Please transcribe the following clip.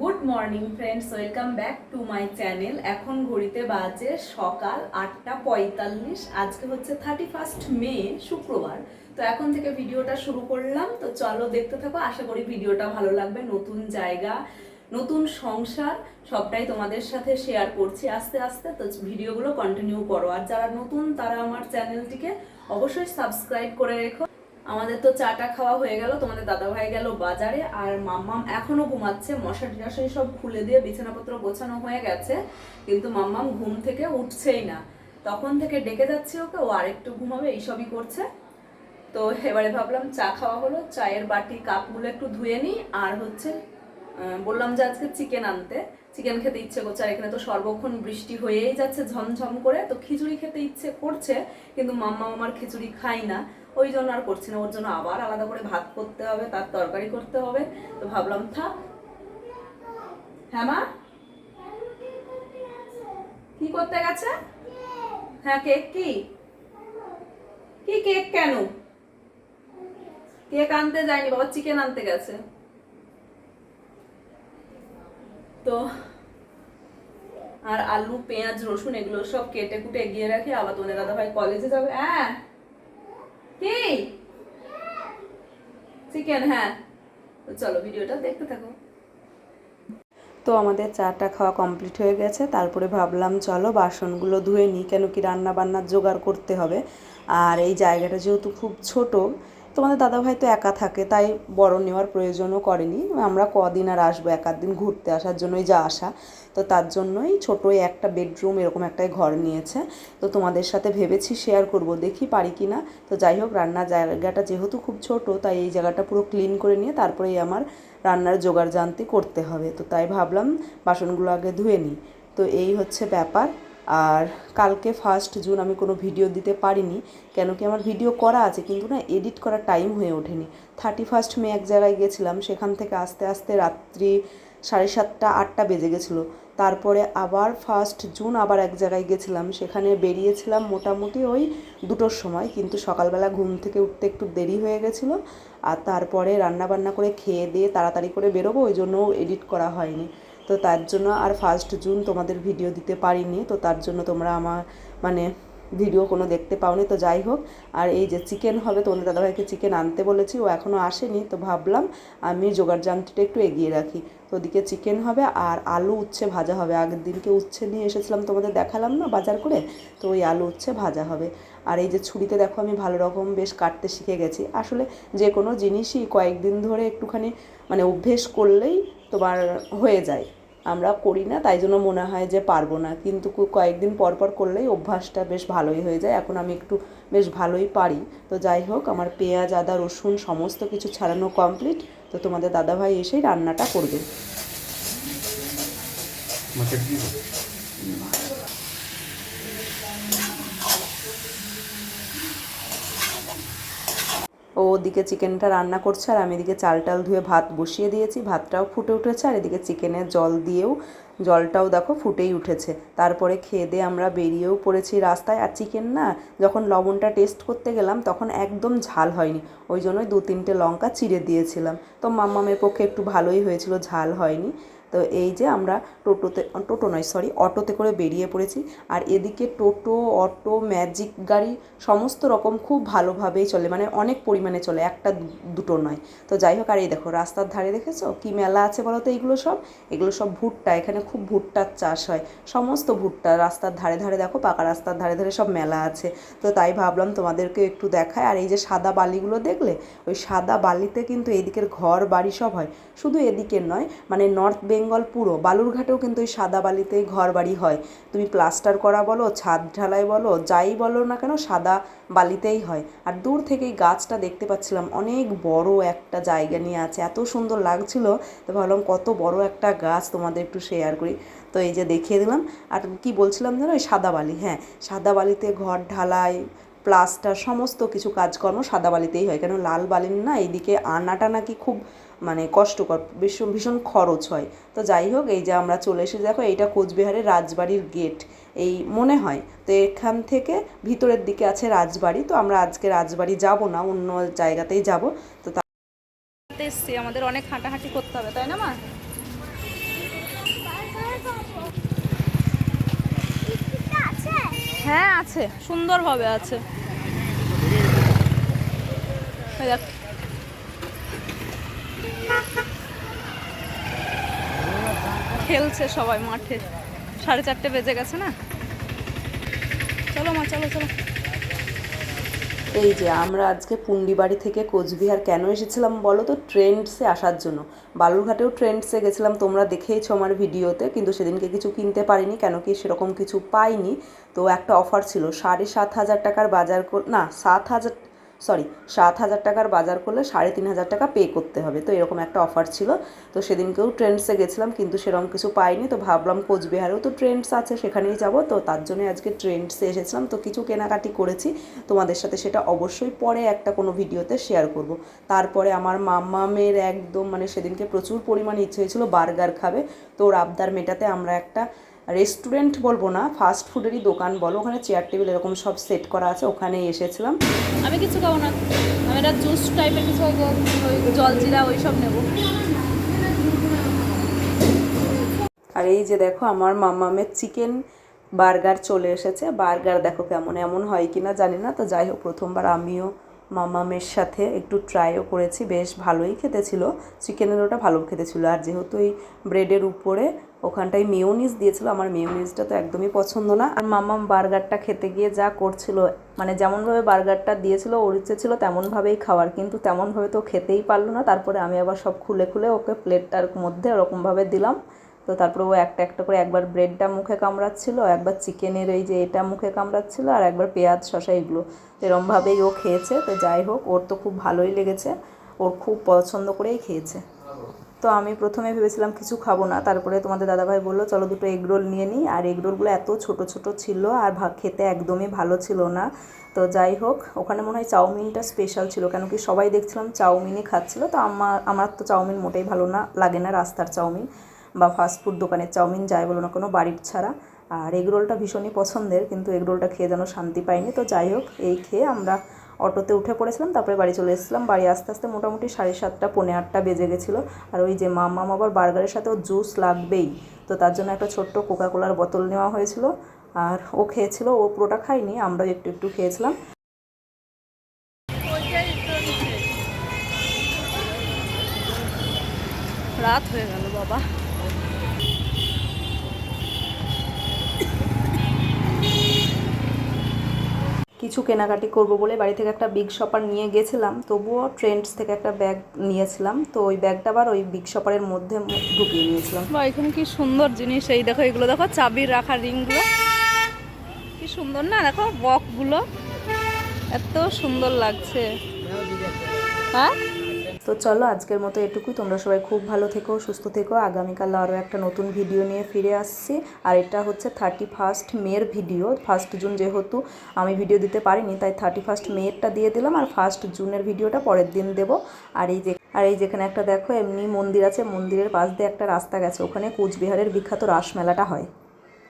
Good morning friends welcome back to my channel এখন ঘড়িতে বাজে সকাল আটটা পঁয়তাল্লিশ। আজকে হচ্ছে থার্টি ফার্স্ট মে, শুক্রবার। তো এখন থেকে ভিডিওটা শুরু করলাম। তো চলো দেখতে থাকো। আশা করি ভিডিওটা ভালো লাগবে। নতুন জায়গা, নতুন সংসার, সবটাই তোমাদের সাথে শেয়ার করছি আস্তে আস্তে। তো ভিডিওগুলো কন্টিনিউ করো। আর যারা নতুন, তারা আমার চ্যানেলটিকে অবশ্যই সাবস্ক্রাইব করে রেখো। আমাদের তো চাটা খাওয়া হয়ে গেল, তোমাদের দাদা ভাই গেল বাজারে, আর মাম্মাম এখনও ঘুমাচ্ছে। মশারি টশারি সব খুলে দিয়ে বিছানাপত্র গোছানো হয়ে গেছে, কিন্তু মাম্মাম ঘুম থেকে উঠছেই না। তখন থেকে ডেকে যাচ্ছে ওকে, ও আরেকটু ঘুমাবে, এইসবই করছে। তো এবারে ভাবলাম চা খাওয়া হলো, চায়ের বাটি কাপগুলো একটু ধুয়ে নিই, আর হচ্ছে বললাম যে আজকে চিকেন আনতে। চিকেন খেতে ইচ্ছে করছে, আর এখানে তো সর্বক্ষণ বৃষ্টি হয়েই যাচ্ছে ঝমঝম করে, তো খিচুড়ি খেতে ইচ্ছে করছে, কিন্তু মাম্মা আমার খিচুড়ি খাই না। ওই জন্য আর করছি না, ওর জন্য আবার আলাদা করে ভাত করতে হবে, তার তরকারি করতে হবে। তো ভাবলাম, থাক। হ্যাঁ মা? কি করতে গেছে? হ্যাঁ কেক কি? কি কেক কেন? কেক আনতে যায়নি, বাবা চিকেন আনতে গেছে। তো আর আলু, পেঁয়াজ, রসুন, এগুলো সব কেটে কুটে এগিয়ে রাখি আবার তোমাদের দাদা ভাই কলেজে যাবে। হ্যাঁ কি? চিকেন হ্যাঁ। চলো, ভিডিওটা দেখতে থাকো। তো আমাদের চাটা খাওয়া কমপ্লিট হয়ে গেছে। তারপরে ভাবলাম, চলো বাসনগুলো ধুয়ে নিই। কেন কি রান্না বান্নার জোগাড় করতে হবে। আর এই জায়গাটা যেহেতু খুব ছোট তোমাদের দাদাভাই তো একা থাকে, তাই বড় নেওয়ার প্রয়োজনও করেনি। আমরা কদিন আর আসব এক দিন ঘুরতে আসার জন্যই যা আসা। তো তার জন্যই ছোটোই একটা বেডরুম এরকম একটাই ঘর নিয়েছে। তো তোমাদের সাথে ভেবেছি শেয়ার করব, দেখি পারি কি না তো যাই হোক, রান্নার জায়গাটা যেহেতু খুব ছোট, তাই এই জায়গাটা পুরো ক্লিন করে নিয়ে তারপরেই আমার রান্নার জোগাড় জানতি করতে হবে। তো তাই ভাবলাম বাসনগুলো আগে ধুয়ে নিই। তো এই হচ্ছে ব্যাপার। আর কালকে ফার্স্ট জুন আমি কোনো ভিডিও দিতে পারিনি, কেন কি আমার ভিডিও করা আছে, কিন্তু না এডিট করার টাইম হয়ে ওঠেনি। থার্টি ফার্স্ট মে এক জায়গায় গেছিলাম, সেখান থেকে আস্তে আস্তে রাত্রি সাড়ে সাতটা, আটটা বেজে গেছিল। তারপরে আবার ফার্স্ট জুন আবার এক জায়গায় গেছিলাম, সেখানে বেরিয়েছিলাম মোটামুটি ওই দুটোর সময়, কিন্তু সকালবেলা ঘুম থেকে উঠতে একটু দেরি হয়ে গেছিল। আর তারপরে রান্না বান্না করে খেয়ে দিয়ে তাড়াতাড়ি করে বেরোবো, ওই জন্য এডিট করা হয়নি। তো তার জন্য আর ফার্স্ট জুন তোমাদের ভিডিও দিতে পারিনি, তো তার জন্য তোমরা আমার মানে ভিডিও কোনো দেখতে পাওনি, তো যাই হোক। আর এই যে চিকেন হবে, তোমাদের দাদাভাইকে চিকেন আনতে বলেছি, ও এখনও আসেনি, তো ভাবলাম আমি জোগাড় জানটিটা একটু এগিয়ে রাখি। তো ওদিকে চিকেন হবে আর আলু উচ্ছে ভাজা হবে। আগের দিনকে উচ্ছে নিয়ে এসেছিলাম তোমাদের দেখালাম না বাজার করে, তো ওই আলু উচ্ছে ভাজা হবে। আর এই যে ছুরিতে দেখো আমি ভালো রকম বেশ কাটতে শিখে গেছি। আসলে যে কোনো জিনিসই কয়েকদিন ধরে একটুখানি মানে অভ্যেস করলেই তোমার হয়ে যায়। আমরা করি না, তাই জন্য মনে হয় যে পারব না। কিন্তু কয়েকদিন পর পর করলেই অভ্যাসটা বেশ ভালোই হয়ে যায়। এখন আমি একটু বেশ ভালোই পারি। তো যাই হোক, আমার পেঁয়াজ, আদা, রসুন সমস্ত কিছু ছাড়ানো কমপ্লিট তো তোমাদের দাদাভাই এসেই রান্নাটা করবে। ও ওদিকে চিকেনটা রান্না করছে আর আমি এদিকে চাল টাল ধুয়ে ভাত বসিয়ে দিয়েছি। ভাতটাও ফুটে উঠেছে আর এদিকে চিকেনের জল দিয়েও জলটাও দেখো ফুটেই উঠেছে। তারপরে খেয়ে দিয়ে আমরা বেরিয়েও পড়েছি রাস্তায়। আর চিকেন না, যখন লবণটা টেস্ট করতে গেলাম, তখন একদম ঝাল হয়নি। ওই জন্যই দু তিনটে লঙ্কা চিড়ে দিয়েছিলাম। তো মাম্মামের পক্ষে একটু ভালোই হয়েছিল, ঝাল হয়নি। তো এই যে আমরা টোটোতে, টোটো নয় সরি অটোতে করে বেরিয়ে পড়েছি। আর এদিকে টোটো, অটো ম্যাজিক গাড়ি সমস্ত রকম খুব ভালোভাবেই চলে মানে অনেক পরিমাণে চলে, একটা দুটো নয়। তো যাই হোক, আর এই দেখো, রাস্তার ধারে দেখেছ? কি মেলা আছে বলো তো এইগুলো সব? এগুলো সব ভুট্টা, এখানে খুব ভুট্টার চাষ হয়, সমস্ত ভুট্টা রাস্তার ধারে ধারে দেখো, পাকা রাস্তার ধারে ধারে সব মেলা আছে। তো তাই ভাবলাম তোমাদেরকে একটু দেখায় আর এই যে সাদা বালিগুলো দেখলে? ওই সাদা বালিতে কিন্তু এদিকের ঘর বাড়ি সব হয়, শুধু এদিকের নয় মানে নর্থ বেঙ্গল পুরো, বালুরঘাটেও কিন্তু ওই সাদা বালিতেই ঘর বাড়ি হয়। তুমি প্লাস্টার করা বলো, ছাদ ঢালাই বলো, যাই বলো না কেন সাদা বালিতেই হয়। আর দূর থেকেই গাছটা দেখতে পাচ্ছিলাম, অনেক বড় একটা জায়গা নিয়ে আছে, এত সুন্দর লাগছিল। তো ভাবলাম কত বড় একটা গাছ, তোমাদের একটু শেয়ার করি। তো এই যে দেখিয়ে দিলাম, আর কি বলছিলাম যেন ওই সাদা বালি হ্যাঁ সাদা বালিতে ঘর ঢালাই, প্লাস্টার, সমস্ত কিছু কাজকর্ম সাদা বালিতেই হয়। কেন, লাল বালির না, এইদিকে আনাটা নাকি খুব মানে কষ্টকর, ভীষণ ভীষণ খরচ হয়। তো যাই হোক, এই যে আমরা চলে এসে দেখো এইটা কোচবিহারের রাজবাড়ির গেট, এই মনে হয়। তো এখান থেকে ভিতরের দিকে আছে রাজবাড়ি, তো আমরা আজকে রাজবাড়ি যাব না, অন্য জায়গাতেই যাব। তো এসছি, আমাদের অনেক হাঁটাহাঁটি করতে হবে, তাই না, মা? হ্যাঁ আছে সুন্দরভাবে আছে। দেখ। খেলছে সবাই মাঠে। সাড়ে চারটে বেজে গেছে না? চলো মা, চলো চলো। এই যে আমরা আজকে পুন্ডিবাড়ি থেকে কোচবিহার কেন এসেছিলাম বলো তো? ট্রেন্ডসে আসার জন্য। বালুরঘাটেও ট্রেন্ডসে গেছিলাম, তোমরা দেখেইছো আমার ভিডিওতে, কিন্তু সেদিনকে কিছু কিনতে পারিনি, কেন কি সেরকম কিছু পাইনি। তো একটা অফার ছিল, সাড়ে সাত হাজার টাকার বাজার না, সাত হাজার সরি, সাত হাজার টাকার বাজার করলে সাড়ে তিন হাজার টাকা পে করতে হবে। তো এরকম একটা অফার ছিল। তো সেদিনকেও ট্রেন্ডসে গেছিলাম, কিন্তু সেরকম কিছু পাইনি। তো ভাবলাম কোচবিহারেও তো ট্রেন্ডস আছে, সেখানেই যাব। তো তার জন্য আজকে ট্রেন্ডসে এসেছিলাম। তো কিছু কেনাকাটি করেছি। তোমাদের সাথে সেটা অবশ্যই পরে একটা কোনো ভিডিওতে শেয়ার করব। তারপরে আমার মামামের একদম মানে সেদিনকে প্রচুর পরিমাণে ইচ্ছে হয়েছিল বার্গার খাবে। তো ওর আবদার মেটাতে আমরা একটা রেস্টুরেন্ট বলব না ফাস্ট ফুডেরই দোকান বলো ওখানে চেয়ার টেবিল এরকম সব সেট করা আছে ওখানেই এসেছিলাম। আমি কিছু খাব না আমি একটা জুস টাইপের কিছু ওই জলজিরা ওই সব নেব। আর এই যে দেখো আমার মামামের চিকেন বার্গার চলে এসেছে। বার্গার দেখো কেমন এমন হয় কি না জানি না তো যাই হোক প্রথমবার আমিও মামামের সাথে একটু ট্রাইও করেছি, বেশ ভালোই খেতে ছিল চিকেনের ওটা ভালো খেতে ছিল আর যেহেতু এই ব্রেডের উপরে ওখানটায় মেয়োনিজ দিয়েছিল, আমার মেয়োনিজটা তো একদমই পছন্দ না। আর মামাম বার্গারটা খেতে গিয়ে যা করছিল মানে যেমনভাবে বার্গারটা দিয়েছিল, ওর ইচ্ছে ছিল তেমনভাবেই খাওয়ার। কিন্তু তেমনভাবে তো খেতেই পারল না। তারপরে আমি আবার সব খুলে খুলে ওকে প্লেটটার মধ্যে ওরকমভাবে দিলাম। তো তারপরে ও একটা একটা করে একবার ব্রেডটা মুখে কামড়াচ্ছিল, একবার চিকেনের এই যে এটা মুখে কামড়াচ্ছিল আর একবার পেঁয়াজ, শসা এগুলো। এরমভাবেই ও খেয়েছে। তো যাই হোক, ওর তো খুব ভালোই লেগেছে। ওর খুব পছন্দ করেই খেয়েছে। তো আমি প্রথমে ভেবেছিলাম কিছু খাব না। তারপরে তোমাদের দাদাভাই বলল, চলো দুটো এগরোল নিয়ে নিই। আর এগরোলগুলো এত ছোট ছোট ছিল আর খেতে একদমই ভালো ছিল না। তো যাই হোক, ওখানে মনে হয় চাউমিনটা স্পেশাল ছিল। কেন কি সবাই দেখছিলাম চাউমিনই খাচ্ছিলো। তো আমার আমার তো চাউমিন মোটেই ভালো না, লাগে না রাস্তার চাউমিন। বা ফাস্টফুড দোকানের চাউমিন যাই বলো না কোনো বাড়ির ছাড়া। আর এগরোলটা ভীষণই পছন্দের, কিন্তু এগরোলটা খেয়ে যেন শান্তি পাইনি। তো যাই হোক, এই খেয়ে আমরা অটোতে উঠে পড়েছিলাম, তারপরে বাড়ি চলে এসেছিলাম। বাড়ি আস্তে আস্তে মোটামুটি সাড়ে সাতটা, পৌনে আটটা বেজে গেছিল। আর ওই যে মামাম আবার বার্গারের সাথেও জুস লাগবেই। তো তার জন্য একটা ছোট্ট কোকা কোলার বোতল নেওয়া হয়েছিল। আর ও খেয়েছিল, ও পুরোটা খাইনি আমরাও একটু একটু খেয়েছিলাম। রাত হয়ে গেল, বাবা। কিছু কেনাকাটি করব বলে বাড়ি থেকে একটা বিগ শপার নিয়ে গেছিলাম, তবুও ট্রেন্ডস থেকে একটা ব্যাগ নিয়েছিলাম, তো ওই ব্যাগটা আবার ওই বিগ শপারের মধ্যে ঢুকিয়ে নিয়েছিলাম। বা এখানে কি সুন্দর জিনিস, এই দেখো, এগুলো দেখো, চাবির রাখা রিংগুলো। কি সুন্দর না, দেখো, বকগুলো। এত সুন্দর লাগছে। হ্যাঁ? তো চলো আজকের মতো এটুকুই। তোমরা সবাই খুব ভালো থেকো, সুস্থ থেকো। আগামীকাল আরও একটা নতুন ভিডিও নিয়ে ফিরে আসছি। আর এটা হচ্ছে থার্টি ফার্স্ট মের ভিডিও। ফার্স্ট জুন যেহেতু আমি ভিডিও দিতে পারিনি, তাই থার্টি ফার্স্ট মেয়েরটা দিয়ে দিলাম। আর ফার্স্ট জুনের ভিডিওটা পরের দিন দেবো। আর এই যে, আর এই যেখানে একটা দেখো, এমনি মন্দির আছে। মন্দিরের পাশ দিয়ে একটা রাস্তা গেছে। ওখানে কোচবিহারের বিখ্যাত রাসমেলাটা হয়।